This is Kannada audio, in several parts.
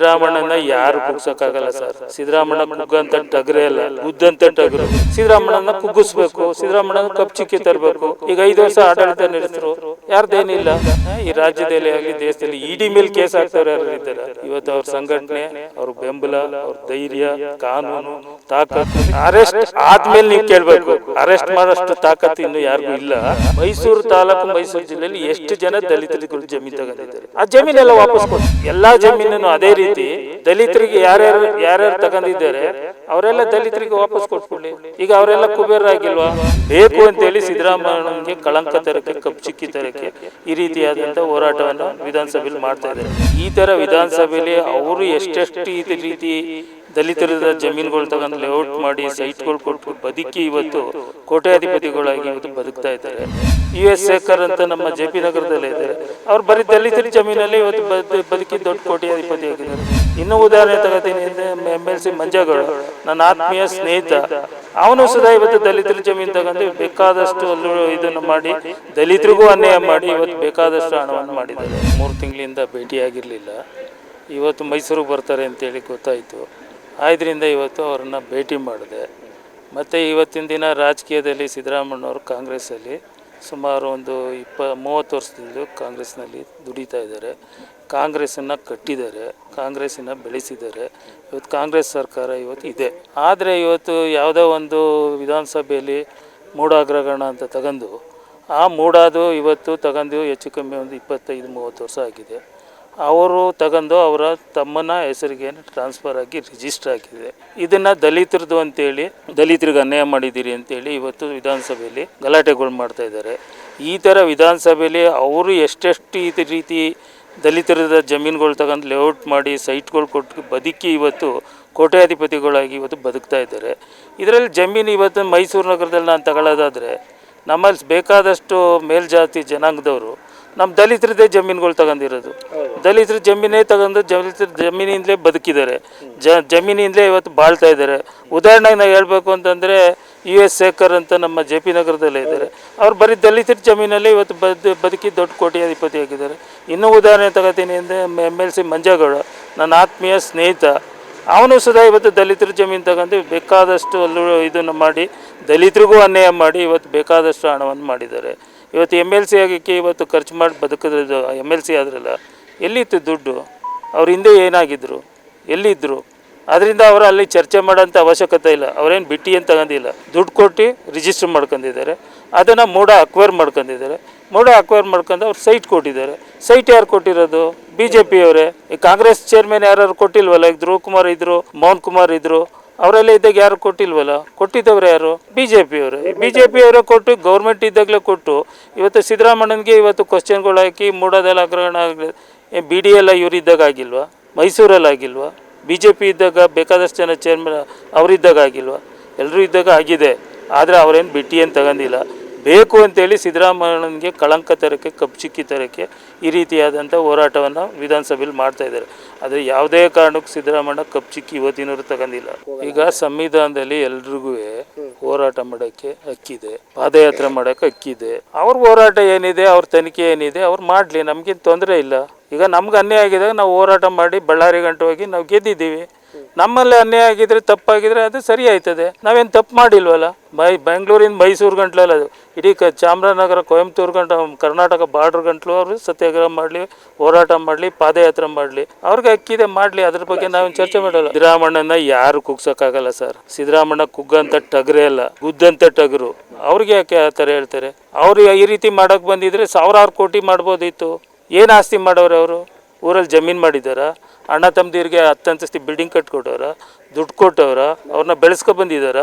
ಸಿದ್ದರಾಮಣ್ಣನ ಯಾರು ಕುಗ್ಸಕ್ಕಾಗಲ್ಲ ಸರ್. ಸಿದ್ದರಾಮಣ್ಣ ಕುಗ್ಗಂತ ಟಗ್ರೆ ಅಲ್ಲ ಉದ್ದಂತ ಟಗರು. ಸಿದ್ದರಾಮಣ್ಣನ ಕುಗ್ಗಿಸ್ಬೇಕು. ಸಿದ್ದರಾಮಣ್ಣನ ಕಪ್ಚಿಕ್ಕಿ ತರಬೇಕು. ಈಗ ಐದು ವರ್ಷ ಆಡಳಿತ ನಡೆಸಿದ್ರು ಯಾರ್ದೇನಿಲ್ಲ. ಈ ರಾಜ್ಯದಲ್ಲಿ ಆಗಲಿ ದೇಶದಲ್ಲಿ ಇಡಿ ಮೇಲೆ ಕೇಸ್ ಹಾಕ್ತಾರೆ ಯಾರು ಇದ್ದಾರೆ? ಇವತ್ತು ಅವ್ರ ಸಂಘಟನೆ ಅವ್ರ ಬೆಂಬಲ ಅವ್ರ ಧೈರ್ಯ ಕಾನೂನು ತಾಕತ್ತು. ಅರೆಸ್ಟ್ ಆದ್ಮೇಲೆ ನೀವು ಕೇಳ್ಬೇಕು. ಅರೆಸ್ಟ್ ಮಾಡೋಷ್ಟು ತಾಕತ್ತು ಇನ್ನು ಯಾರಿಗೂ ಇಲ್ಲ. ಮೈಸೂರು ತಾಲೂಕು ಮೈಸೂರು ಜಿಲ್ಲೆಯಲ್ಲಿ ಎಷ್ಟು ಜನ ದಲಿತರಿಗಳು ಜಮೀನು ತಗೊಂಡಿದ್ದಾರೆ? ಆ ಜಮೀನೆಲ್ಲ ವಾಪಸ್ ಕೊಟ್ಟು ಎಲ್ಲಾ ಜಮೀನನ್ನು ಅದೇ ರೀತಿ ದಲಿತರಿಗೆ ಯಾರ್ಯಾರು ಯಾರ್ಯಾರು ತಗೊಂಡಿದ್ದಾರೆ ಅವರೆಲ್ಲ ದಲಿತರಿಗೆ ವಾಪಸ್ ಕೊಟ್ಕೊಳ್ಳಿ ಈಗ ಅವರೆಲ್ಲ ಕುಬೇರಾಗಿಲ್ವಾ ಬೇಕು ಅಂತೇಳಿ ಸಿದ್ದರಾಮಯ್ಯನಿಗೆ ಕಳಂಕ ತರಕ್ಕೆ, ಕಪ್ಚಿಕ್ಕಿ ತರಕ್ಕೆ ಈ ರೀತಿಯಾದಂತ ಹೋರಾಟವನ್ನು ವಿಧಾನಸಭೆಯಲ್ಲಿ ಮಾಡ್ತಾ ಇದ್ದಾರೆ. ಈ ತರ ವಿಧಾನಸಭೆಯಲ್ಲಿ ಅವರು ಎಷ್ಟೆಷ್ಟು ರೀತಿ ದಲಿತರ ಜಮೀನುಗಳು ತಗೊಂಡು ಲೇಔಟ್ ಮಾಡಿ ಸೈಟ್ಗಳು ಕೊಟ್ಟು ಬದುಕಿ ಇವತ್ತು ಕೋಟ್ಯಾಧಿಪತಿಗಳಾಗಿ ಇವತ್ತು ಬದುಕ್ತಾ ಇದ್ದಾರೆ. ಯು ಎಸ್ ಶೇಖರ್ ಅಂತ ನಮ್ಮ ಜೆ ಪಿ ನಗರದಲ್ಲೇ ಇದ್ದಾರೆ. ಅವ್ರು ಬರೀ ದಲಿತರ ಜಮೀನಲ್ಲಿ ಇವತ್ತು ಬದ್- ಬದುಕಿ ದೊಡ್ಡ ಕೋಟ್ಯಾಧಿಪತಿ ಆಗಿದ್ದಾರೆ. ಇನ್ನೂ ಉದಾಹರಣೆ ತಗೋತೀನಿ ಎಂ ಎಲ್ ಸಿ ಮಂಜಗಳು ನನ್ನ ಆತ್ಮೀಯ ಸ್ನೇಹಿತ. ಅವನು ಸದಾ ಇವತ್ತು ದಲಿತರ ಜಮೀನು ತಗೊಂಡು ಬೇಕಾದಷ್ಟು ಅಲ್ಲೂ ಇದನ್ನು ಮಾಡಿ, ದಲಿತರಿಗೂ ಅನ್ಯಾಯ ಮಾಡಿ ಇವತ್ತು ಬೇಕಾದಷ್ಟು ಹಣವನ್ನು ಮಾಡಿದ್ದಾರೆ. ಮೂರು ತಿಂಗಳಿಂದ ಭೇಟಿಯಾಗಿರಲಿಲ್ಲ. ಇವತ್ತು ಮೈಸೂರಿಗೆ ಬರ್ತಾರೆ ಅಂತೇಳಿ ಗೊತ್ತಾಯಿತು. ಆದ್ರಿಂದ ಇವತ್ತು ಅವರನ್ನು ಭೇಟಿ ಮಾಡಿದೆ. ಮತ್ತು ಇವತ್ತಿನ ದಿನ ರಾಜಕೀಯದಲ್ಲಿ ಸಿದ್ದರಾಮಣ್ಣವರು ಕಾಂಗ್ರೆಸ್ಸಲ್ಲಿ ಸುಮಾರು ಒಂದು ಇಪ್ಪ, ಮೂವತ್ತು ವರ್ಷದಿಂದ ಕಾಂಗ್ರೆಸ್ನಲ್ಲಿ ದುಡಿತಾ ಇದ್ದಾರೆ. ಕಾಂಗ್ರೆಸ್ಸನ್ನು ಕಟ್ಟಿದ್ದಾರೆ ಕಾಂಗ್ರೆಸ್ಸನ್ನು ಬೆಳೆಸಿದ್ದಾರೆ. ಇವತ್ತು ಕಾಂಗ್ರೆಸ್ ಸರ್ಕಾರ ಇವತ್ತು ಇದೆ. ಆದರೆ ಇವತ್ತು ಯಾವುದೋ ಒಂದು ವಿಧಾನಸಭೆಯಲ್ಲಿ ಮೂಡಾಗ್ರಗಣ ಅಂತ ತಗೊಂಡು ಆ ಮೂಡಾದು ಇವತ್ತು ತಗೊಂಡು ಹೆಚ್ಚು ಕಮ್ಮಿ ಒಂದು ಇಪ್ಪತ್ತೈದು, ಮೂವತ್ತು ವರ್ಷ ಆಗಿದೆ. ಅವರು ತಗೊಂಡು ಅವರ ತಮ್ಮನ ಹೆಸರಿಗೆ ಟ್ರಾನ್ಸ್ಫರ್ ಆಗಿ ರಿಜಿಸ್ಟರ್ ಆಗಿದೆ. ಇದನ್ನು ದಲಿತರದು ಅಂತೇಳಿ, ದಲಿತರಿಗೆ ಅನ್ಯಾಯ ಮಾಡಿದ್ದೀರಿ ಅಂತೇಳಿ ಇವತ್ತು ವಿಧಾನಸಭೆಯಲ್ಲಿ ಗಲಾಟೆಗಳು ಮಾಡ್ತಾ ಇದ್ದಾರೆ. ಈ ಥರ ವಿಧಾನಸಭೆಯಲ್ಲಿ ಅವರು ಎಷ್ಟೆಷ್ಟು ಈ ರೀತಿ ದಲಿತರದ ಜಮೀನುಗಳು ತಗೊಂಡು ಲೇಔಟ್ ಮಾಡಿ ಸೈಟ್ಗಳು ಕೊಟ್ಟು ಬದುಕಿ ಇವತ್ತು ಕೋಟ್ಯಾಧಿಪತಿಗಳಾಗಿ ಇವತ್ತು ಬದುಕ್ತಾ ಇದ್ದಾರೆ. ಇದರಲ್ಲಿ ಜಮೀನು ಇವತ್ತು ಮೈಸೂರು ನಗರದಲ್ಲಿ ನಾನು ತಗೊಳ್ಳೋದಾದರೆ, ನಮ್ಮಲ್ಲಿ ಬೇಕಾದಷ್ಟು ಮೇಲ್ಜಾತಿ ಜನಾಂಗದವರು ನಮ್ಮ ದಲಿತರದೇ ಜಮೀನುಗಳು ತಗೊಂಡಿರೋದು. ದಲಿತರ ಜಮೀನೇ ತಗೊಂಡು ದಲಿತರ ಜಮೀನಿಂದಲೇ ಬದುಕಿದ್ದಾರೆ. ಜ ಜಮೀನಿಂದಲೇ ಇವತ್ತು ಬಾಳ್ತಾ ಇದ್ದಾರೆ. ಉದಾಹರಣೆಗೆ ನಾವು ಹೇಳ್ಬೇಕು ಅಂತಂದರೆ ಯು ಎಸ್ ಶೇಖರ್ ಅಂತ ನಮ್ಮ ಜೆ ಪಿ ನಗರದಲ್ಲೇ ಇದ್ದಾರೆ. ಅವ್ರು ಬರೀ ದಲಿತರ ಜಮೀನಲ್ಲಿ ಇವತ್ತು ಬದು ಬದುಕಿ ದೊಡ್ಡ ಕೋಟ್ಯಾಧಿಪತಿ ಆಗಿದ್ದಾರೆ. ಇನ್ನೂ ಉದಾಹರಣೆ ತಗೋತೀನಿ ಅಂದರೆ ಎಂ ಎಲ್ ಸಿ ಮಂಜಾಗೌಡ ನನ್ನ ಆತ್ಮೀಯ ಸ್ನೇಹಿತ. ಅವನು ಸುಧಾ ಇವತ್ತು ದಲಿತರ ಜಮೀನು ತಗೊಂಡು ಬೇಕಾದಷ್ಟು ಅಲ್ಲೂ ಇದನ್ನು ಮಾಡಿ ದಲಿತರಿಗೂ ಅನ್ಯಾಯ ಮಾಡಿ ಇವತ್ತು ಬೇಕಾದಷ್ಟು ಹಣವನ್ನು ಮಾಡಿದ್ದಾರೆ. ಇವತ್ತು ಎಂ ಎಲ್ ಸಿ ಆಗಕ್ಕೆ ಇವತ್ತು ಖರ್ಚು ಮಾಡಿ ಬದುಕಿದ್ರು ಎಂ ಎಲ್ ಸಿ ಆದ್ರಲ್ಲ, ಎಲ್ಲಿತ್ತು ದುಡ್ಡು? ಅವ್ರ ಹಿಂದೆ ಏನಾಗಿದ್ದರು ಎಲ್ಲಿದ್ದರು ಅದರಿಂದ ಅವರು ಅಲ್ಲಿ ಚರ್ಚೆ ಮಾಡೋಂಥ ಅವಶ್ಯಕತೆ ಇಲ್ಲ. ಅವರೇನು ಬಿಟ್ಟು ಏನು ತಗೊಂಡಿಲ್ಲ. ದುಡ್ಡು ಕೊಟ್ಟು ರಿಜಿಸ್ಟರ್ ಮಾಡ್ಕೊಂಡಿದ್ದಾರೆ. ಅದನ್ನು ಮೋಡ ಅಕ್ವೈರ್ ಮಾಡ್ಕೊಂಡಿದ್ದಾರೆ. ಮೋಡ ಅಕ್ವೈರ್ ಮಾಡ್ಕೊಂಡು ಅವ್ರು ಸೈಟ್ ಕೊಟ್ಟಿದ್ದಾರೆ. ಸೈಟ್ ಯಾರು ಕೊಟ್ಟಿರೋದು? ಬಿ ಜೆ ಪಿಯವರೇ ಈ ಕಾಂಗ್ರೆಸ್ ಚೇರ್ಮನ್ ಯಾರು ಕೊಟ್ಟಿಲ್ವಲ್ಲ? ಈಗ ಧ್ರುವ ಕುಮಾರ್ ಇದ್ರು, ಮೋಹನ್ ಕುಮಾರ್ ಇದ್ರು. ಅವರೆಲ್ಲ ಇದ್ದಾಗ ಯಾರು ಕೊಟ್ಟಿಲ್ವಲ್ಲ? ಕೊಟ್ಟಿದ್ದವ್ರು ಯಾರು? ಬಿ ಜೆ ಪಿಯವರು ಬಿ ಜೆ ಪಿಯವರೇ ಕೊಟ್ಟು ಗೌರ್ಮೆಂಟ್ ಇದ್ದಾಗಲೇ ಕೊಟ್ಟು ಇವತ್ತು ಸಿದ್ದರಾಮಣ್ಣನಿಗೆ ಇವತ್ತು ಕ್ವಶನ್ಗಳು ಹಾಕಿ ಮೂಡೋದೆಲ್ಲ ಅಗ್ರಹಣ ಆಗಲಿ ಬಿ ಡಿ ಎಲ್ಲ ಇವ್ರು ಇದ್ದಾಗ ಆಗಿಲ್ವಾ? ಮೈಸೂರಲ್ಲಿ ಆಗಿಲ್ವಾ? ಬಿ ಜೆ ಪಿ ಇದ್ದಾಗ ಬೇಕಾದಷ್ಟು ಜನ ಚೇರ್ಮನ್ ಅವರಿದ್ದಾಗ ಆಗಿಲ್ವಾ? ಎಲ್ಲರೂ ಇದ್ದಾಗ ಆಗಿದೆ. ಆದರೆ ಅವರೇನು ಬಿಟ್ಟಿ ಏನು ತಗೊಂಡಿಲ್ಲ. ಬೇಕು ಅಂತೇಳಿ ಸಿದ್ದರಾಮಯ್ಯನಿಗೆ ಕಳಂಕ ತರಕ್ಕೆ, ಕಪ್ಚಿಕ್ಕಿ ತರಕ್ಕೆ ಈ ರೀತಿಯಾದಂಥ ಹೋರಾಟವನ್ನು ವಿಧಾನಸಭೆಯಲ್ಲಿ ಮಾಡ್ತಾ ಇದ್ದಾರೆ. ಅದು ಯಾವುದೇ ಕಾರಣಕ್ಕೂ ಸಿದ್ದರಾಮಯ್ಯ ಕಪ್ಚಿಕ್ಕಿ ಇವತ್ತಿನವರು ತಗೊಂಡಿಲ್ಲ. ಈಗ ಸಂವಿಧಾನದಲ್ಲಿ ಎಲ್ರಿಗೂ ಹೋರಾಟ ಮಾಡೋಕ್ಕೆ ಹಕ್ಕಿದೆ, ಪಾದಯಾತ್ರೆ ಮಾಡೋಕ್ಕೆ ಹಕ್ಕಿದೆ. ಅವ್ರ ಹೋರಾಟ ಏನಿದೆ, ಅವ್ರ ತನಿಖೆ ಏನಿದೆ, ಅವ್ರು ಮಾಡಲಿ, ನಮಗೇನು ತೊಂದರೆ ಇಲ್ಲ. ಈಗ ನಮ್ಗೆ ಅನ್ಯಾಯ ಆಗಿದಾಗ ನಾವು ಹೋರಾಟ ಮಾಡಿ ಬಳ್ಳಾರಿ ಗಂಟೆ ಹೋಗಿ ನಾವು ಗೆದ್ದಿದ್ದೀವಿ. ನಮ್ಮಲ್ಲಿ ಅನ್ಯಾಯ ಆಗಿದ್ರೆ, ತಪ್ಪಾಗಿದ್ರೆ ಅದು ಸರಿ ಆಯ್ತದೆ. ನಾವೇನು ತಪ್ಪು ಮಾಡಿಲ್ವಲ್ಲ? ಬೈ ಬೆಂಗಳೂರಿಂದ ಮೈಸೂರು ಗಂಟ್ಲಲ್ಲ ಅದು. ಇಡೀ ಕ ಚಾಮರಾಜನಗರ ಕೊಯಂಬತ್ತೂರು ಗಂಟ ಕರ್ನಾಟಕ ಬಾರ್ಡ್ರ್ ಗಂಟ್ಲು ಅವರು ಸತ್ಯಾಗ್ರಹ ಮಾಡಲಿ, ಹೋರಾಟ ಮಾಡಲಿ, ಪಾದಯಾತ್ರೆ ಮಾಡಲಿ. ಅವ್ರಿಗೆ ಅಕ್ಕಿದೆ ಮಾಡಲಿ. ಅದ್ರ ಬಗ್ಗೆ ನಾವೇನು ಚರ್ಚೆ ಮಾಡಲ್ಲ. ಸಿದ್ದರಾಮಣ್ಣನ ಯಾರು ಕುಗ್ಸೋಕ್ಕಾಗಲ್ಲ ಸರ್. ಸಿದ್ದರಾಮಣ್ಣ ಕುಗ್ಗಂತ ಟಗರೇ ಅಲ್ಲ. ಗುದ್ದಂತ ಟಗರು. ಅವ್ರಿಗೆ ಯಾಕೆ ಆ ಥರ ಹೇಳ್ತಾರೆ? ಅವ್ರು ಈ ರೀತಿ ಮಾಡೋಕೆ ಬಂದಿದ್ರೆ ಸಾವಿರಾರು ಕೋಟಿ ಮಾಡ್ಬೋದಿತ್ತು. ಏನು ಆಸ್ತಿ ಮಾಡೋರು ಅವರು? ಊರಲ್ಲಿ ಜಮೀನು ಮಾಡಿದಾರ ಅಣ್ಣ ತಮ್ಮದಿರಿಗೆ ಹತ್ತಂತಸ್ತಿ ಬಿಲ್ಡಿಂಗ್ ಕಟ್ಕೊಟ್ಟವ್ರ, ದುಡ್ಡು ಕೊಟ್ಟವ್ರ ಅವ್ರನ್ನ ಬೆಳೆಸ್ಕೊ ಬಂದಿದಾರ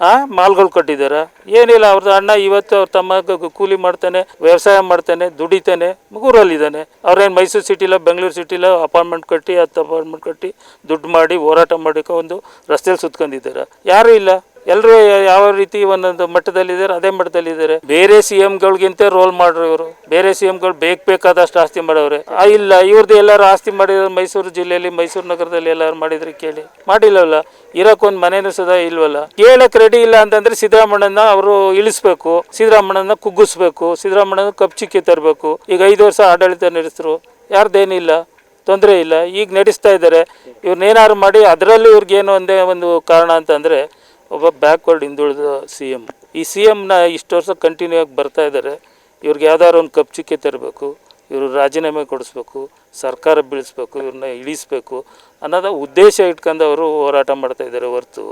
ಆ, ಮಾಲ್ಗಳು ಕಟ್ಟಿದಾರ ಏನಿಲ್ಲ ಅವ್ರದ್ದು ಅಣ್ಣ ಇವತ್ತು ಅವ್ರ ತಮ್ಮ ಕೂಲಿ ಮಾಡ್ತಾನೆ, ವ್ಯವಸಾಯ ಮಾಡ್ತಾನೆ, ದುಡಿತಾನೆ ಊರಲ್ಲಿದ್ದಾನೆ ಅವ್ರೇನು ಮೈಸೂರು ಸಿಟಿಲ ಬೆಂಗಳೂರು ಸಿಟಿಲ ಅಪಾರ್ಟ್ಮೆಂಟ್ ಕಟ್ಟಿ, ಹತ್ತು ಅಪಾರ್ಟ್ಮೆಂಟ್ ಕಟ್ಟಿ, ದುಡ್ಡು ಮಾಡಿ, ಹೋರಾಟ ಮಾಡಿಕೊ ಒಂದು ರಸ್ತೆಯಲ್ಲಿ ಸುತ್ಕೊಂಡಿದ್ದಾರೆ. ಯಾರೂ ಇಲ್ಲ. ಎಲ್ಲರೂ ಯಾವ ರೀತಿ ಒಂದೊಂದು ಮಟ್ಟದಲ್ಲಿದ್ದಾರೆ, ಅದೇ ಮಟ್ಟದಲ್ಲಿದ್ದಾರೆ. ಬೇರೆ ಸಿ ಎಂಗಳಿಗಿಂತ ರೋಲ್ ಮಾಡ್ರು ಇವರು. ಬೇರೆ ಸಿ ಎಂಗಳು ಬೇಕು ಬೇಕಾದಷ್ಟು ಆಸ್ತಿ ಮಾಡವ್ರೆ. ಇಲ್ಲ ಇವ್ರದ್ದು ಎಲ್ಲರೂ ಆಸ್ತಿ ಮಾಡಿದ್ರು ಮೈಸೂರು ಜಿಲ್ಲೆಯಲ್ಲಿ, ಮೈಸೂರು ನಗರದಲ್ಲಿ ಎಲ್ಲರೂ ಮಾಡಿದ್ರೆ ಕೇಳಿ. ಮಾಡಿಲ್ಲವಲ್ಲ ಇರೋಕ್ಕೊಂದು ಮನೇನು ಸದಾ ಇಲ್ವಲ್ಲ. ಕೇಳಕ್ ರೆಡಿ ಇಲ್ಲ ಅಂತಂದ್ರೆ ಸಿದ್ದರಾಮಣ್ಣನ ಅವರು ಇಳಿಸ್ಬೇಕು. ಸಿದ್ದರಾಮಣ್ಣನ ಕುಗ್ಗಿಸ್ಬೇಕು. ಸಿದ್ದರಾಮಣ್ಣನ ಕಪ್ಚಿಕ್ಕಿ ತರಬೇಕು. ಈಗ ಐದು ವರ್ಷ ಆಡಳಿತ ನಡೆಸಿದ್ರು ಯಾರ್ದೇನಿಲ್ಲ, ತೊಂದರೆ ಇಲ್ಲ. ಈಗ ನಡೆಸ್ತಾ ಇದ್ದಾರೆ. ಇವ್ರನ್ನೇನಾದ್ರು ಮಾಡಿ, ಅದರಲ್ಲೂ ಇವ್ರಿಗೇನು ಒಂದೇ ಒಂದು ಕಾರಣ ಅಂತಂದರೆ ಒಬ್ಬ ಬ್ಯಾಕ್ವರ್ಡ್ ಹಿಂದುಳಿದ ಸಿ ಎಂ ಈ ಸಿ ಎಮ್ನ ಇಷ್ಟು ವರ್ಷ ಕಂಟಿನ್ಯೂ ಆಗಿ ಬರ್ತಾ ಇದ್ದಾರೆ ಇವ್ರಿಗೆ ಯಾವ್ದಾದ್ರು ಒಂದು ಕಪ್ಚಿಕೆ ತರಬೇಕು, ಇವರು ರಾಜೀನಾಮೆ ಕೊಡಿಸ್ಬೇಕು, ಸರ್ಕಾರ ಬೀಳಿಸ್ಬೇಕು ಇವ್ರನ್ನ ಇಳಿಸ್ಬೇಕು ಅನ್ನೋದು ಉದ್ದೇಶ ಇಟ್ಕೊಂಡು ಅವರು ಹೋರಾಟ ಮಾಡ್ತಾ ಇದ್ದಾರೆ ಹೊರತು.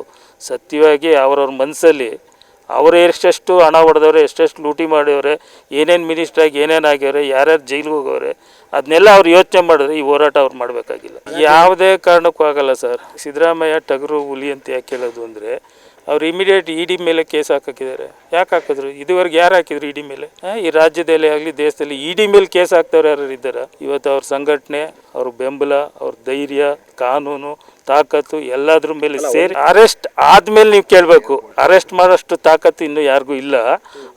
ಸತ್ಯವಾಗಿ ಅವರವ್ರ ಮನಸ್ಸಲ್ಲಿ ಅವರು ಎಷ್ಟೆಷ್ಟು ಹಣ ಹೊಡೆದವ್ರೆ, ಎಷ್ಟೆಷ್ಟು ಲೂಟಿ ಮಾಡಿದವ್ರೆ ಏನೇನು ಮಿನಿಸ್ಟ್ರಾಗಿ ಏನೇನು ಆಗ್ಯವ್ರೆ, ಯಾರ್ಯಾರು ಜೈಲಿಗೆ ಹೋಗೋರೆ ಅದನ್ನೆಲ್ಲ ಅವ್ರು ಯೋಚನೆ ಮಾಡಿದ್ರೆ ಈ ಹೋರಾಟ ಅವ್ರು ಮಾಡಬೇಕಾಗಿಲ್ಲ. ಯಾವುದೇ ಕಾರಣಕ್ಕೂ ಆಗಲ್ಲ ಸರ್. ಸಿದ್ದರಾಮಯ್ಯ ಟಗರು ಹುಲಿ ಅಂತ ಯಾಕೆ ಹೇಳೋದು ಅಂದರೆ ಅವ್ರು ಇಮಿಡಿಯೇಟ್ ಇ ಡಿ ಮೇಲೆ ಕೇಸ್ ಹಾಕಿದ್ದಾರೆ ಯಾಕೆ ಹಾಕಿದ್ರು? ಇದುವರೆಗೆ ಯಾರು ಹಾಕಿದ್ರು ಇ ಡಿ ಮೇಲೆ? ಈ ರಾಜ್ಯದಲ್ಲಿ ಆಗಲಿ ದೇಶದಲ್ಲಿ ಇ ಡಿ ಮೇಲೆ ಕೇಸ್ ಹಾಕ್ತವ್ರು ಯಾರು ಇದ್ದಾರೆ? ಇವತ್ತು ಅವ್ರ ಸಂಘಟನೆ ಅವ್ರ ಬೆಂಬಲ ಅವ್ರ ಧೈರ್ಯ ಕಾನೂನು ತಾಕತ್ತು ಎಲ್ಲದ್ರ ಮೇಲೆ ಸೇರಿ ಅರೆಸ್ಟ್ ಆದ್ಮೇಲೆ ನೀವು ಕೇಳಬೇಕು. ಅರೆಸ್ಟ್ ಮಾಡೋಷ್ಟು ತಾಕತ್ತು ಇನ್ನು ಯಾರಿಗೂ ಇಲ್ಲ.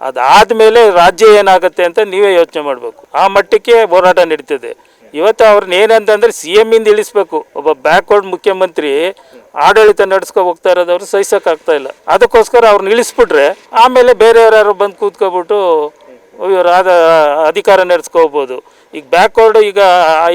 ಅದಾದ್ಮೇಲೆ ರಾಜ್ಯ ಏನಾಗುತ್ತೆ ಅಂತ ನೀವೇ ಯೋಚನೆ ಮಾಡಬೇಕು. ಆ ಮಟ್ಟಕ್ಕೆ ಹೋರಾಟ ನಡೀತದೆ. ಇವತ್ತು ಅವ್ರನ್ನ ಏನಂತಂದ್ರೆ ಸಿ ಎಂ ಇಂದ ಇಳಿಸ್ಬೇಕು. ಒಬ್ಬ ಬ್ಯಾಕ್ವರ್ಡ್ ಮುಖ್ಯಮಂತ್ರಿ, ಆಡಳಿತ ನಡ್ಸ್ಕೊ ಹೋಗ್ತಾ ಇರೋದವ್ರು ಸಹಿಸಕ್ ಆಗ್ತಾ ಇಲ್ಲ. ಅದಕ್ಕೋಸ್ಕರ ಅವ್ರನ್ನ ಇಳಿಸ್ಬಿಟ್ರೆ ಆಮೇಲೆ ಬೇರೆಯವ್ರು ಯಾರು ಬಂದು ಕೂತ್ಕೊಬಿಟ್ಟು ಇವ್ರು ಆದ, ಅಧಿಕಾರ ನಡೆಸ್ಕೋಬೋದು. ಈಗ ಬ್ಯಾಕ್ವರ್ಡ್ ಈಗ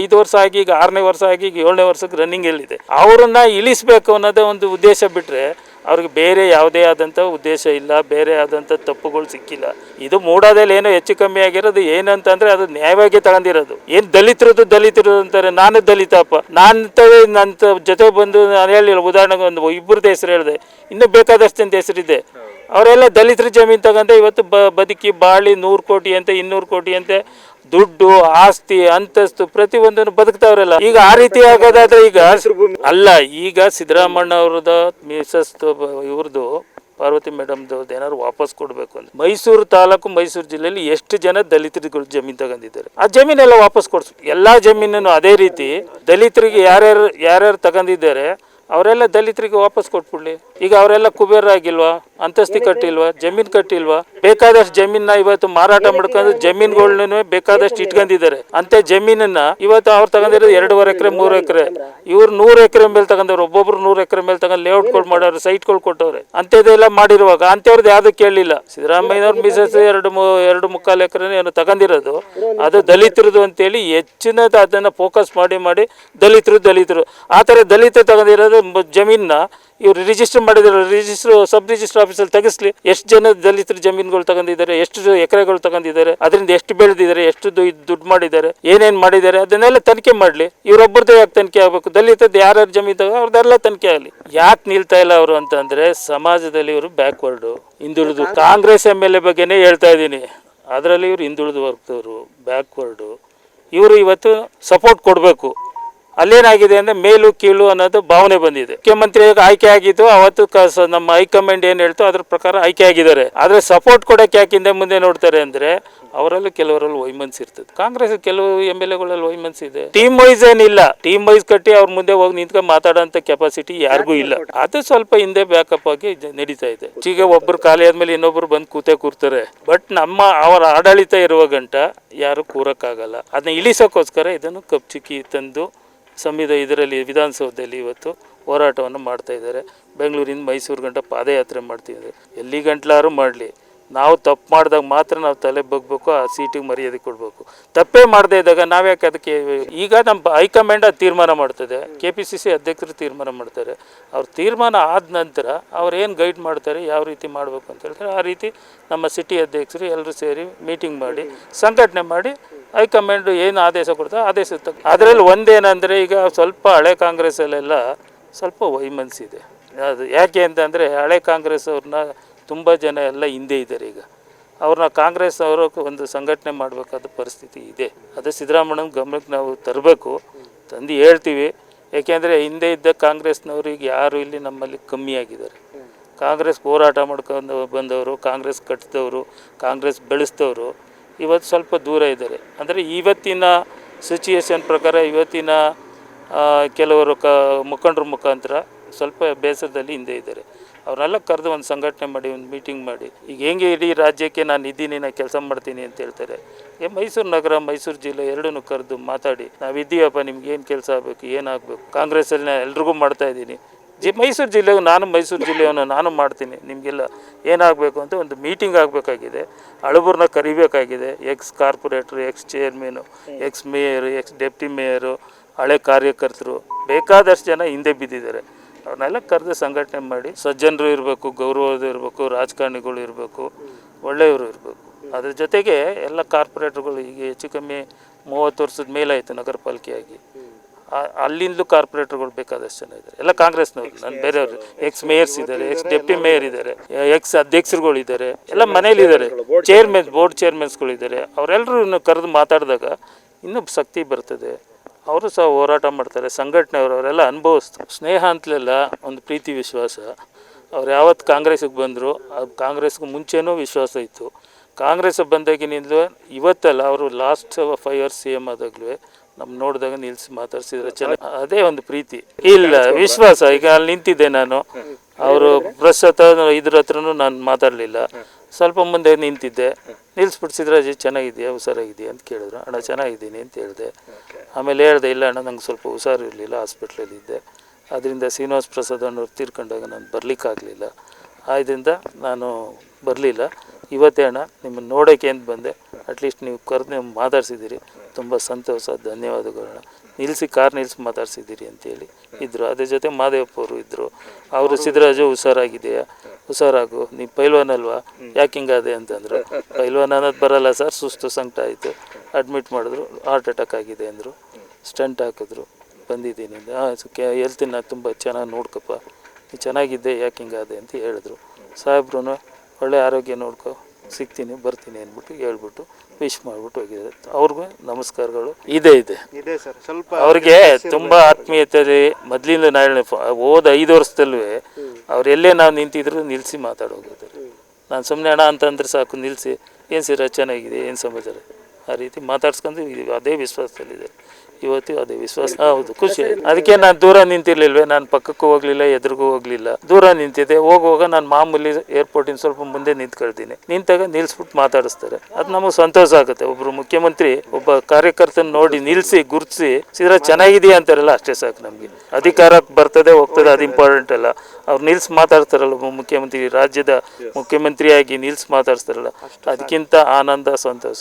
ಐದು ವರ್ಷ ಆಗಿ, ಈಗ ಆರನೇ ವರ್ಷ ಆಗಿ, ಈಗ ಏಳನೇ ವರ್ಷಕ್ಕೆ ರನ್ನಿಂಗ್ ಎಲ್ಲಿದೆ ಅವ್ರನ್ನ ಇಳಿಸ್ಬೇಕು ಅನ್ನೋದೇ ಒಂದು ಉದ್ದೇಶ ಬಿಟ್ಟರೆ ಅವ್ರಿಗೆ ಬೇರೆ ಯಾವುದೇ ಆದಂಥ ಉದ್ದೇಶ ಇಲ್ಲ, ಬೇರೆ ಆದಂಥ ತಪ್ಪುಗಳು ಸಿಕ್ಕಿಲ್ಲ. ಇದು ಮೂಡಾದಲ್ಲಿ ಏನೋ ಹೆಚ್ಚು ಕಮ್ಮಿ ಆಗಿರೋದು ಏನಂತಂದರೆ ಅದು ನ್ಯಾಯವಾಗಿ ತಗೊಂಡಿರೋದು. ಏನು ದಲಿತರದ್ದು ದಲಿತರು ಅಂತಾರೆ, ನಾನು ದಲಿತಪ್ಪ. ನಾನು ನನ್ನ ಜೊತೆ ಬಂದು ನಾನು ಹೇಳಿಲ್ಲ ಉದಾಹರಣೆಗೆ ಒಂದು ಇಬ್ಬರದ್ದು ಹೆಸರು ಹೇಳಿದೆ. ಇನ್ನೂ ಅಂತ ಹೆಸರಿದೆ. ಅವರೆಲ್ಲ ದಲಿತರ ಜಮೀನು ತಗೊಂಡೆ ಇವತ್ತು ಬದುಕಿ, ಬಾಳಿ ನೂರು ಕೋಟಿ ಅಂತೆ, ಇನ್ನೂರು ಕೋಟಿ ಅಂತೆ ದುಡ್ಡು ಆಸ್ತಿ ಅಂತಸ್ತು ಪ್ರತಿಯೊಂದನ್ನು ಬದುಕ್ತಾವ್ರಲ್ಲ. ಈಗ ಆ ರೀತಿ ಆಗೋದಾದ್ರೆ ಈಗ ಅಲ್ಲ ಈಗ ಸಿದ್ದರಾಮಣ್ಣ ಅವ್ರದ ಮಿಸಸ್ ಇವ್ರದ್ದು ಪಾರ್ವತಿ ಮೇಡಮ್ದು ಏನಾದ್ರು ವಾಪಸ್ ಕೊಡಬೇಕು ಅಂತ. ಮೈಸೂರು ತಾಲೂಕು ಮೈಸೂರು ಜಿಲ್ಲೆಯಲ್ಲಿ ಎಷ್ಟು ಜನ ದಲಿತರುಗಳು ಜಮೀನು ತಗೊಂಡಿದ್ದಾರೆ? ಆ ಜಮೀನೆಲ್ಲ ವಾಪಸ್ ಕೊಡ್ಸು. ಎಲ್ಲಾ ಜಮೀನನ್ನು ಅದೇ ರೀತಿ ದಲಿತರಿಗೆ ಯಾರ್ಯಾರು ಯಾರ್ಯಾರು ತಗೊಂಡಿದ್ದಾರೆ ಅವರೆಲ್ಲ ದಲಿತರಿಗೆ ವಾಪಸ್ ಕೊಟ್ಬಿಡ್ಲಿ. ಈಗ ಅವರೆಲ್ಲ ಕುಬೇರಾಗಿಲ್ವಾ ಅಂತಸ್ತಿ ಕಟ್ಟಿಲ್ವಾ? ಜಮೀನ್ ಕಟ್ಟಿಲ್ವಾ? ಬೇಕಾದಷ್ಟು ಜಮೀನ ಇವತ್ತು ಮಾರಾಟ ಮಾಡ್ಕೊಂಡು ಜಮೀನ್ಗಳನ್ನ ಬೇಕಾದಷ್ಟು ಇಟ್ಕೊಂಡಿದ್ದಾರೆ. ಅಂತೆ ಜಮೀನನ್ನ ಇವತ್ತು ಅವ್ರು ತಗೊಂಡಿರೋದು ಎರಡೂವರೆ ಎಕರೆ ಮೂರು ಎಕರೆ. ಇವ್ರು ನೂರು ಎಕರೆ ಮೇಲೆ ತಗೊಂಡವ್ರು ಒಬ್ಬೊಬ್ರು ನೂರು ಎಕರೆ ಮೇಲೆ ತಗೊಂಡು ಲೇಔಟ್ಗಳು ಮಾಡೋರು ಸೈಟ್ಗಳು ಕೊಟ್ಟವ್ರೆ. ಅಂತದೆಲ್ಲ ಮಾಡಿರುವಾಗ ಅಂತವ್ರದ್ದು ಯಾವ್ದು ಕೇಳಲಿಲ್ಲ ಸಿದ್ದರಾಮಯ್ಯನವ್ರ ಮಿಸಸ್ ಎರಡು ಮೂ ಎರಡು ಮುಕ್ಕಾಲು ಎಕರೆ ಏನು ತಗೊಂಡಿರೋದು. ಅದು ದಲಿತರದು ಅಂತೇಳಿ ಹೆಚ್ಚಿನದು ಅದನ್ನು ಫೋಕಸ್ ಮಾಡಿ ಮಾಡಿ ದಲಿತರು ದಲಿತರು. ಆ ಥರ ದಲಿತ ತಗೊಂಡಿರೋದು ಜಮೀನನ್ನ ಜಮೀನ್ನ ಇವ್ರು ರಿಜಿಸ್ಟರ್ ಮಾಡಿದ್ರು ರಿಜಿಸ್ಟರ್ ಸಬ್ ರಿಜಿಸ್ಟರ್ ಆಫೀಸಲ್ಲಿ ತೆಗಿಸ್ಲಿ. ಎಷ್ಟು ಜನ ದಲಿತರ ಜಮೀನುಗಳು ತಗೊಂಡಿದ್ದಾರೆ ಎಷ್ಟು ಎಕರೆಗಳು ತಗೊಂಡಿದ್ದಾರೆ ಅದರಿಂದ ಎಷ್ಟು ಬೆಳೆದಿದ್ದಾರೆ ಎಷ್ಟು ದುಡ್ಡು ಮಾಡಿದ್ದಾರೆ ಏನೇನು ಮಾಡಿದ್ದಾರೆ ಅದನ್ನೆಲ್ಲ ತನಿಖೆ ಮಾಡಲಿ. ಇವರೊಬ್ಬರದ್ದು ಯಾಕೆ ತನಿಖೆ ಆಗಬೇಕು? ದಲಿತದ್ದು ಯಾರ್ಯಾರು ಜಮೀನು ತಗೋ ಅವ್ರದ್ದೆಲ್ಲ ತನಿಖೆ ಆಗಲಿ. ಯಾಕೆ ನಿಲ್ತಾ ಇಲ್ಲ ಅವರು ಅಂತಂದ್ರೆ ಸಮಾಜದಲ್ಲಿ ಇವರು ಬ್ಯಾಕ್ವರ್ಡು ಹಿಂದುಳಿದು. ಕಾಂಗ್ರೆಸ್ ಎಂ ಎಲ್ ಎ ಬಗ್ಗೆನೇ ಹೇಳ್ತಾ ಇದ್ದೀನಿ. ಅದರಲ್ಲಿ ಇವರು ಹಿಂದುಳಿದು ವರ್ಗದವರು ಬ್ಯಾಕ್ವರ್ಡು ಇವರು ಇವತ್ತು ಸಪೋರ್ಟ್ ಕೊಡಬೇಕು. ಅಲ್ಲೇನಾಗಿದೆ ಅಂದ್ರೆ ಮೇಲು ಕೀಳು ಅನ್ನೋದು ಭಾವನೆ ಬಂದಿದೆ. ಮುಖ್ಯಮಂತ್ರಿ ಆಯ್ಕೆ ಆಗಿದ್ದು ಅವತ್ತು ನಮ್ಮ ಹೈಕಮಾಂಡ್ ಏನ್ ಹೇಳ್ತೋ ಅದ್ರ ಪ್ರಕಾರ ಆಯ್ಕೆ ಆಗಿದ್ದಾರೆ ಆದ್ರೆ ಸಪೋರ್ಟ್ ಕೊಡಕ್ಕೆ ಯಾಕೆ ಹಿಂದೆ ಮುಂದೆ ನೋಡ್ತಾರೆ ಅಂದ್ರೆ ಅವರಲ್ಲೂ ಕೆಲವರಲ್ಲಿ ವೈಮನ್ಸ್ ಇರ್ತದೆ. ಕಾಂಗ್ರೆಸ್ ಕೆಲವು ಎಂ ಎಲ್ ಎಗಳಲ್ಲಿ ವೈಮನ್ಸ್ ಇದೆ. ಟೀಮ್ ವೈಸ್ ಏನಿಲ್ಲ. ಟೀಮ್ ವೈಸ್ ಕಟ್ಟಿ ಅವ್ರ ಮುಂದೆ ಹೋಗಿ ನಿಂತ್ಕೊಂಡು ಮಾತಾಡೋಂತ ಕೆಪಾಸಿಟಿ ಯಾರಿಗೂ ಇಲ್ಲ. ಅದು ಸ್ವಲ್ಪ ಹಿಂದೆ ಬ್ಯಾಕಪ್ ಆಗಿ ನಡೀತಾ ಇದೆ. ಈಗ ಒಬ್ರು ಖಾಲಿ ಆದ್ಮೇಲೆ ಇನ್ನೊಬ್ರು ಬಂದು ಕೂತೆ ಕೂರ್ತಾರೆ. ಬಟ್ ನಮ್ಮ ಅವರ ಆಡಳಿತ ಇರುವ ಗಂಟ ಯಾರು ಕೂರಕ್ಕಾಗಲ್ಲ. ಅದನ್ನ ಇಳಿಸೋಕ್ಕೋಸ್ಕರ ಇದನ್ನು ಕಪ್ಚಿಕ್ಕಿ ತಂದು ಸಂವಿಧ ಇದರಲ್ಲಿ ವಿಧಾನಸೌಧದಲ್ಲಿ ಇವತ್ತು ಹೋರಾಟವನ್ನು ಮಾಡ್ತಾ ಇದ್ದಾರೆ. ಬೆಂಗಳೂರಿಂದ ಮೈಸೂರು ಗಂಟ ಪಾದಯಾತ್ರೆ ಮಾಡ್ತಿದ್ದಾರೆ. ಎಲ್ಲಿ ಗಂಟ್ಲಾರು ಮಾಡಲಿ. ನಾವು ತಪ್ಪು ಮಾಡಿದಾಗ ಮಾತ್ರ ನಾವು ತಲೆ ಬಗ್ಬೇಕು ಆ ಸೀಟಿಗೆ ಮರ್ಯಾದೆ ಕೊಡಬೇಕು. ತಪ್ಪೇ ಮಾಡದೇ ಇದ್ದಾಗ ನಾವ್ಯಾಕೆ ಅದಕ್ಕೆ ಈಗ ನಮ್ಮ ಹೈಕಮಾಂಡ್ ಅದು ತೀರ್ಮಾನ ಮಾಡ್ತದೆ ಕೆ ಪಿ ಸಿ ಸಿ ಅಧ್ಯಕ್ಷರು ತೀರ್ಮಾನ ಮಾಡ್ತಾರೆ. ಅವ್ರ ತೀರ್ಮಾನ ಆದ ನಂತರ ಅವ್ರು ಏನು ಗೈಡ್ ಮಾಡ್ತಾರೆ, ಯಾವ ರೀತಿ ಮಾಡಬೇಕು ಅಂತ ಹೇಳ್ತಾರೆ. ಆ ರೀತಿ ನಮ್ಮ ಸಿಟಿ ಅಧ್ಯಕ್ಷರು ಎಲ್ಲರೂ ಸೇರಿ ಮೀಟಿಂಗ್ ಮಾಡಿ, ಸಂಘಟನೆ ಮಾಡಿ ಹೈಕಮಾಂಡ್ ಏನು ಆದೇಶ ಕೊಡ್ತಾರೆ ಆದೇಶ ಅದರಲ್ಲಿ ಒಂದೇನಂದರೆ ಈಗ ಸ್ವಲ್ಪ ಹಳೆ ಕಾಂಗ್ರೆಸ್ಸಲ್ಲೆಲ್ಲ ಸ್ವಲ್ಪ ವೈಮನಸ್ಸಿದೆ ಅದು ಯಾಕೆ ಅಂತಂದರೆ ಹಳೆ ಕಾಂಗ್ರೆಸ್ ಅವ್ರನ್ನ ತುಂಬ ಜನ ಎಲ್ಲ ಹಿಂದೆ ಇದ್ದಾರೆ ಈಗ. ಅವ್ರನ್ನ ಕಾಂಗ್ರೆಸ್ ಅವರು ಒಂದು ಸಂಘಟನೆ ಮಾಡಬೇಕಾದ ಪರಿಸ್ಥಿತಿ ಇದೆ. ಅದು ಸಿದ್ದರಾಮಯ್ಯನ ಗಮನಕ್ಕೆ ನಾವು ತರಬೇಕು. ತಂದು ಹೇಳ್ತೀವಿ. ಏಕೆಂದರೆ ಹಿಂದೆ ಇದ್ದ ಕಾಂಗ್ರೆಸ್ನವ್ರಿಗೆ ಯಾರು ಇಲ್ಲಿ ನಮ್ಮಲ್ಲಿ ಕಮ್ಮಿ ಆಗಿದ್ದಾರೆ. ಕಾಂಗ್ರೆಸ್ ಹೋರಾಟ ಮಾಡ್ಕೊಂಡು ಬಂದವರು, ಕಾಂಗ್ರೆಸ್ ಕಟ್ಟಿದವರು ಕಾಂಗ್ರೆಸ್ ಬೆಳೆಸಿದವರು ಇವತ್ತು ಸ್ವಲ್ಪ ದೂರ ಇದ್ದಾರೆ. ಅಂದರೆ ಇವತ್ತಿನ ಸಿಚುಯೇಷನ್ ಪ್ರಕಾರ ಇವತ್ತಿನ ಕೆಲವರು ಕ ಮುಖಂಡರ ಮುಖಾಂತರ ಸ್ವಲ್ಪ ಬೇಸರದಲ್ಲಿ ಹಿಂದೆ ಇದ್ದಾರೆ. ಅವರೆಲ್ಲ ಕರೆದು ಒಂದು ಸಂಘಟನೆ ಮಾಡಿ, ಒಂದು ಮೀಟಿಂಗ್ ಮಾಡಿ. ಈಗ ಹೆಂಗೆ ಇಡೀ ರಾಜ್ಯಕ್ಕೆ ನಾನು ಇದ್ದೀನಿ, ನಾನು ಕೆಲಸ ಮಾಡ್ತೀನಿ ಅಂತ ಹೇಳ್ತಾರೆ. ಏ, ಮೈಸೂರು ನಗರ, ಮೈಸೂರು ಜಿಲ್ಲೆ ಎರಡನ್ನೂ ಕರೆದು ಮಾತಾಡಿ. ನಾವು ಇದ್ದೀವಪ್ಪ ನಿಮ್ಗೆ ಏನು ಕೆಲಸ ಆಗಬೇಕು ಏನಾಗಬೇಕು ಕಾಂಗ್ರೆಸ್ಸಲ್ಲಿ ನಾನು ಎಲ್ರಿಗೂ ಮಾಡ್ತಾ ಇದ್ದೀನಿ. ಜಿ, ಮೈಸೂರು ಜಿಲ್ಲೆಗೂ ನಾನು, ಮೈಸೂರು ಜಿಲ್ಲೆಯನ್ನು ನಾನು ಮಾಡ್ತೀನಿ. ನಿಮಗೆಲ್ಲ ಏನಾಗಬೇಕು ಅಂತ ಒಂದು ಮೀಟಿಂಗ್ ಆಗಬೇಕಾಗಿದೆ. ಹಳಬರನ್ನ ಕರಿಬೇಕಾಗಿದೆ. Ex ಕಾರ್ಪೊರೇಟ್ರು ex chairman ex mayor ex deputy mayor ಹಳೆ ಕಾರ್ಯಕರ್ತರು. ಬೇಕಾದಷ್ಟು ಜನ ಹಿಂದೆ ಬಿದ್ದಿದ್ದಾರೆ. ಅವ್ರನ್ನೆಲ್ಲ ಕರೆದು ಸಂಘಟನೆ ಮಾಡಿ ಸಜ್ಜನರು ಇರಬೇಕು, ಗೌರವದ ಇರಬೇಕು, ರಾಜಕಾರಣಿಗಳು ಇರಬೇಕು, ಒಳ್ಳೆಯವರು ಇರಬೇಕು. ಅದ್ರ ಜೊತೆಗೆ ಎಲ್ಲ ಕಾರ್ಪೊರೇಟರ್ಗಳು ಈಗ ಹೆಚ್ಚು ಕಮ್ಮಿ ಮೂವತ್ತು ವರ್ಷದ ಮೇಲಾಯಿತು ನಗರ ಪಾಲಿಕೆಯಾಗಿ ಅಲ್ಲಿಂದಲೂ ಕಾರ್ಪೊರೇಟರ್ಗಳು ಬೇಕಾದಷ್ಟು ಜನ ಇದ್ದಾರೆ. ಎಲ್ಲ ಕಾಂಗ್ರೆಸ್ನವ್ರು, ನಾನು ಬೇರೆಯವರು ಎಕ್ಸ್ ಮೇಯರ್ಸ್ ಇದ್ದಾರೆ ಎಕ್ಸ್ ಡೆಪ್ಟಿ ಮೇಯರ್ ಇದ್ದಾರೆ ಎಕ್ಸ್ ಅಧ್ಯಕ್ಷರುಗಳು ಇದ್ದಾರೆ, ಎಲ್ಲ ಮನೇಲಿದ್ದಾರೆ ಚೇರ್ಮನ್ ಬೋರ್ಡ್ ಚೇರ್ಮೆನ್ಸ್ಗಳು ಇದ್ದಾರೆ. ಅವರೆಲ್ಲರೂ ಕರೆದು ಮಾತಾಡಿದಾಗ ಇನ್ನೂ ಶಕ್ತಿ ಬರ್ತದೆ. ಅವರು ಸಹ ಹೋರಾಟ ಮಾಡ್ತಾರೆ. ಸಂಘಟನೆಯವರು ಅವರೆಲ್ಲ ಅನುಭವಿಸ್ತಾರೆ. ಸ್ನೇಹ ಅಂತಲೆಲ್ಲ ಒಂದು ಪ್ರೀತಿ ವಿಶ್ವಾಸ. ಅವ್ರು ಯಾವತ್ತು ಕಾಂಗ್ರೆಸ್ಗೆ ಬಂದರು ಅದು ಕಾಂಗ್ರೆಸ್ಗೆ ಮುಂಚೆನೂ ವಿಶ್ವಾಸ ಇತ್ತು. ಕಾಂಗ್ರೆಸ್ ಬಂದಾಗಿನಿಂದಲೂ ಇವತ್ತಲ್ಲ ಅವರು last five years C M ಆದಾಗಲೂ ನಮ್ಮ ನೋಡಿದಾಗ ನಿಲ್ಸಿ ಮಾತಾಡ್ಸಿದ್ರೆ. ಚೆನ್ನಾಗಿ ಅದೇ ಒಂದು ಪ್ರೀತಿ. ಇಲ್ಲ ವಿಶ್ವಾಸ. ಈಗ ಅಲ್ಲಿ ನಿಂತಿದ್ದೆ ನಾನು. ಅವರು ಪ್ರಸ್ತುತ ಇದ್ರ ಹತ್ರನೂ ನಾನು ಮಾತಾಡಲಿಲ್ಲ. ಸ್ವಲ್ಪ ಮುಂದೆ ನಿಂತಿದ್ದೆ. ನಿಲ್ಲಿಸ್ಬಿಡ್ಸಿದ್ರೆ ಅಜ್ಜಿ ಚೆನ್ನಾಗಿದೆಯಾ ಹುಷಾರಾಗಿದೆಯಾ ಅಂತ ಕೇಳಿದ್ರು. ಅಣ್ಣ ಚೆನ್ನಾಗಿದ್ದೀನಿ ಅಂತ ಹೇಳಿದೆ. ಆಮೇಲೆ ಹೇಳ್ದೆ ಇಲ್ಲ ಅಣ್ಣ ನಂಗೆ ಸ್ವಲ್ಪ ಹುಷಾರು ಇರಲಿಲ್ಲ ಹಾಸ್ಪಿಟ್ಲಲ್ಲಿ ಇದ್ದೆ. ಅದರಿಂದ ಶ್ರೀನಿವಾಸ್ ಪ್ರಸಾದ್ ಅಣ್ಣವ್ರು ತೀರ್ಕೊಂಡಾಗ ನಾನು ಬರಲಿಕ್ಕಾಗಲಿಲ್ಲ ಆದ್ದರಿಂದ ನಾನು ಬರಲಿಲ್ಲ. ಇವತ್ತೇ ಅಣ್ಣ ನಿಮ್ಮನ್ನು ನೋಡೋಕೆ ಅಂತ ಬಂದೆ. ಅಟ್ಲೀಸ್ಟ್ ನೀವು ಕರೆದು ನೀವು ಮಾತಾಡ್ಸಿದ್ದೀರಿ. ತುಂಬ ಸಂತೋಷ ಧನ್ಯವಾದಗಳನ್ನ ನಿಲ್ಲಿಸಿ ಕಾರ್ ನಿಲ್ಲಿಸಿ ಮಾತಾಡ್ಸಿದ್ದೀರಿ ಅಂತೇಳಿ ಇದ್ದರು ಅದ್ರ ಜೊತೆ ಮಾದೇವಪ್ಪ ಅವರು ಇದ್ದರು ಅವರು ಸಿದ್ದರಾಜು ಹುಷಾರಾಗಿದೆಯಾ? ಹುಷಾರಾಗು. ನೀವು ಪೈಲ್ವಾನ್ ಅಲ್ವಾ ಯಾಕೆ ಹಿಂಗಾದೆ ಅಂತಂದರು. ಪೈಲ್ವಾನ್ ಅನ್ನೋದು ಬರಲ್ಲ ಸರ್ ಸುಸ್ತು ಸಂಕಟ ಆಯಿತು. ಅಡ್ಮಿಟ್ ಮಾಡಿದ್ರು. ಹಾರ್ಟ್ ಅಟ್ಯಾಕ್ ಆಗಿದೆ ಅಂದರು. ಸ್ಟಂಟ್ ಹಾಕಿದ್ರು. ಬಂದಿದ್ದೀನಿ ಹಾಂ ಹೇಳ್ತೀನಿ ನಾನು ತುಂಬ ಚೆನ್ನಾಗಿ ನೋಡ್ಕಪ್ಪ. ನೀ ಚೆನ್ನಾಗಿದ್ದೆ ಯಾಕೆ ಹಿಂಗಾದೆ? ಅಂತ ಹೇಳಿದ್ರು. ಸಾಹೇಬ್ರು ಒಳ್ಳೆ ಆರೋಗ್ಯ ನೋಡ್ಕೊ. ಸಿಗ್ತೀನಿ ಬರ್ತೀನಿ ಅಂದ್ಬಿಟ್ಟು ಹೇಳ್ಬಿಟ್ಟು ವಿಶ್ ಮಾಡಿಬಿಟ್ಟು ಹೋಗಿದ್ದಾರೆ. ಅವ್ರಿಗೂ ನಮಸ್ಕಾರಗಳು. ಇದೆ ಇದೆ. ಇದೆ ಸರ್ ಸ್ವಲ್ಪ ಅವ್ರಿಗೆ ತುಂಬ ಆತ್ಮೀಯತೆ ಮೊದಲಿಂದ ನಾಳೆ ಹೋದ ಐದು ವರ್ಷದಲ್ಲೂ ಅವ್ರು ಎಲ್ಲೇ ನಾವು ನಿಂತಿದ್ರು ನಿಲ್ಲಿಸಿ ಮಾತಾಡೋಗಿದ್ದಾರೆ. ನಾನು ಸುಮ್ಮನೆ ಅಣ್ಣ ಅಂತಂದ್ರೆ ಸಾಕು ನಿಲ್ಲಿಸಿ ಏನು ಸೀರ ಚೆನ್ನಾಗಿದೆ ಏನು ಸಮಾಚಾರ? ಆ ರೀತಿ ಮಾತಾಡ್ಸ್ಕೊಂಡು ಇದು ಅದೇ ವಿಶ್ವಾಸದಲ್ಲಿದೆ ಇವತ್ತು ಅದೇ ವಿಶ್ವಾಸ. ಹೌದು ಖುಷಿ ಆಯ್ತು. ಅದಕ್ಕೆ ನಾನು ದೂರ ನಿಂತಿರ್ಲಿಲ್ವೇ? ನಾನು ಪಕ್ಕಕ್ಕೂ ಹೋಗ್ಲಿಲ್ಲ ಎದುರಿಗೂ ಹೋಗ್ಲಿಲ್ಲ. ದೂರ ನಿಂತಿದೆ ಹೋಗುವಾಗ ನಾನು ಮಾಮೂಲಿ ಏರ್ಪೋರ್ಟಿನ ಸ್ವಲ್ಪ ಮುಂದೆ ನಿಂತ್ಕೊಳ್ತೀನಿ. ನಿಂತಾಗ ನಿಲ್ಸ್ಬಿಟ್ಟು ಮಾತಾಡಿಸ್ತಾರೆ. ಅದು ನಮಗೆ ಸಂತೋಷ ಆಗುತ್ತೆ. ಒಬ್ಬರು ಮುಖ್ಯಮಂತ್ರಿ ಒಬ್ಬ ಕಾರ್ಯಕರ್ತನ ನೋಡಿ ನಿಲ್ಲಿಸಿ ಗುರುತಿಸಿ ಸಿದ್ರ ಚೆನ್ನಾಗಿದೆಯಾ ಅಂತಾರಲ್ಲ ಅಷ್ಟೇ ಸಾಕು ನಮಗೆ. ಅಧಿಕಾರಕ್ಕೆ ಬರ್ತದೆ ಹೋಗ್ತದೆ ಅದು ಇಂಪಾರ್ಟೆಂಟ್ ಅಲ್ಲ. ಅವ್ರು ನಿಲ್ಸ್ ಮಾತಾಡ್ತಾರಲ್ಲ ಒಬ್ಬ ಮುಖ್ಯಮಂತ್ರಿ ರಾಜ್ಯದ ಮುಖ್ಯಮಂತ್ರಿಯಾಗಿ ನಿಲ್ಸ್ ಮಾತಾಡ್ತಾರಲ್ಲ ಅದಕ್ಕಿಂತ ಆನಂದ ಸಂತೋಷ.